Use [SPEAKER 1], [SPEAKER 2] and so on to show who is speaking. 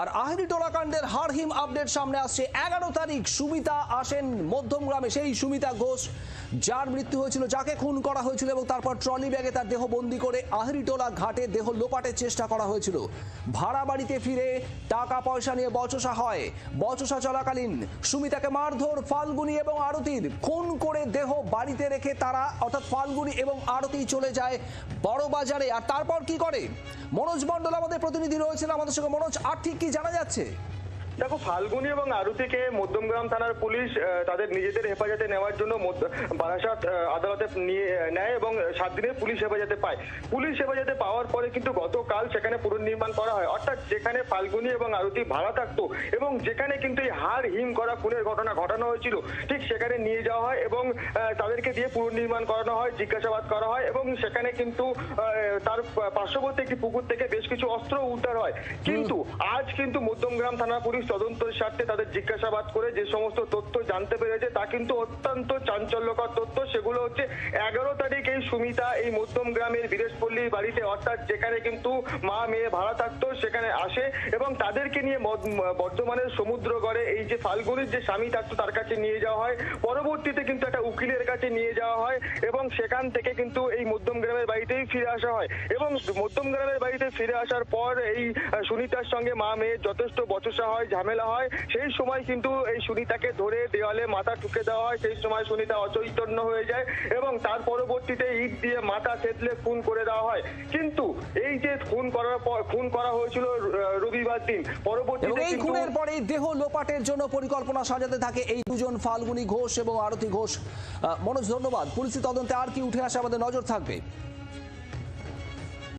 [SPEAKER 1] আর আহরি টোলাকাণ্ডের হারহিম update সামনে আসছে। এগারো তারিখ সুমিতা আসেন মধ্যমগ্রামে সেই সুমিতা ঘোষ, যার মৃত্যু হয়েছিল, যাকে খুন করা হয়েছিল এবং তারপর ট্রলি ব্যাগে তার দেহ বন্দি করে আহরিটোলা ঘাটে দেহ লোপাটের চেষ্টা করা হয়েছিল। ভাড়া বাড়িতে ফিরে টাকা পয়সা নিয়ে বচসা হয়। বচসা চলাকালীন সুমিতাকে মারধর, ফাল্গুনি এবং আরতির খুন করে দেহ বাড়িতে রেখে তারা, অর্থাৎ ফাল্গুনি এবং আরতি চলে যায় বড় বাজারে। আর তারপর কি করে? মনোজ মণ্ডল আমাদের প্রতিনিধি রয়েছেন। আমাদের সঙ্গে মনোজ, আর ঠিক কি জানা যাচ্ছে
[SPEAKER 2] দেখো ফাল্গুনি এবং আরতিকে মধ্যমগ্রাম থানার পুলিশ তাদের নিজেদের হেফাজতে নেওয়ার জন্য বারাসাত আদালতে নিয়ে নেয় এবং সাত দিনের পুলিশ হেফাজতে পায়। পুলিশ হেফাজতে পাওয়ার পরে কিন্তু গতকাল সেখানে পুনর্নির্মাণ করা হয়। অর্থাৎ যেখানে ফাল্গুনি এবং আরতি ভাড়া থাকতো এবং যেখানে কিন্তু এই হার হিম করা খুনের ঘটনা ঘটানো হয়েছিল ঠিক সেখানে নিয়ে যাওয়া হয় এবং তাদেরকে দিয়ে পুনর্নির্মাণ করানো হয় জিজ্ঞাসাবাদ করা হয় এবং সেখানে কিন্তু তার পার্শ্ববর্তী একটি পুকুর থেকে বেশ কিছু অস্ত্র উদ্ধার হয়। কিন্তু আজ কিন্তু মধ্যমগ্রাম থানা পুলিশ তদন্তের স্বার্থে তাদের জিজ্ঞাসাবাদ করে যে সমস্ত তথ্য জানতে পেরেছে, তা কিন্তু অত্যন্ত চাঞ্চল্যকর তথ্য। সেগুলো হচ্ছে এগারো তারিখ এই সুমিতা এই মধ্যম গ্রামের বীরেশপল্লীর বাড়িতে, অর্থাৎ যেখানে কিন্তু মা, মেয়ে, ভাড়া থাকতো, সেখানে আসে এবং তাদেরকে নিয়ে বর্ধমানের সমুদ্রগড়ে এই যে ফাল্গুনির যে স্বামী থাকতো, তার কাছে নিয়ে যাওয়া হয়। পরবর্তীতে কিন্তু একটা উকিলের কাছে নিয়ে যাওয়া হয় এবং সেখান থেকে কিন্তু এই মধ্যম গ্রামের বাড়িতেই ফিরে আসা হয়। এবং মধ্যম গ্রামের বাড়িতে ফিরে আসার পর এই সুনিতার সঙ্গে মা মেয়ের যথেষ্ট বচসা হয় ঝামেলা হয়। সেই সময় কিন্তু এই সুনিতাকে ধরে দেওয়ালে মাথা ঠুকে দেওয়া হয়। সেই সময় সুনিতা অচৈতন্য হয়ে যায় এবং তার পরবর্তীতে ইট দিয়ে মাথা থেতলে খুন করে দেওয়া হয়। কিন্তু এই যে খুন করার পর খুন করা হয়েছিল রবিবার দিন পরবর্তীতে
[SPEAKER 1] এই খুনের পরে দেহ লোপাটের জন্য পরিকল্পনা সাজাতে থাকে এই দুজন ফাল্গুনি ঘোষ এবং আরতি ঘোষ। মনোজ ধন্যবাদ। পুলিশি তদন্তে আর কি উঠে আসে আমাদের নজর থাকবে?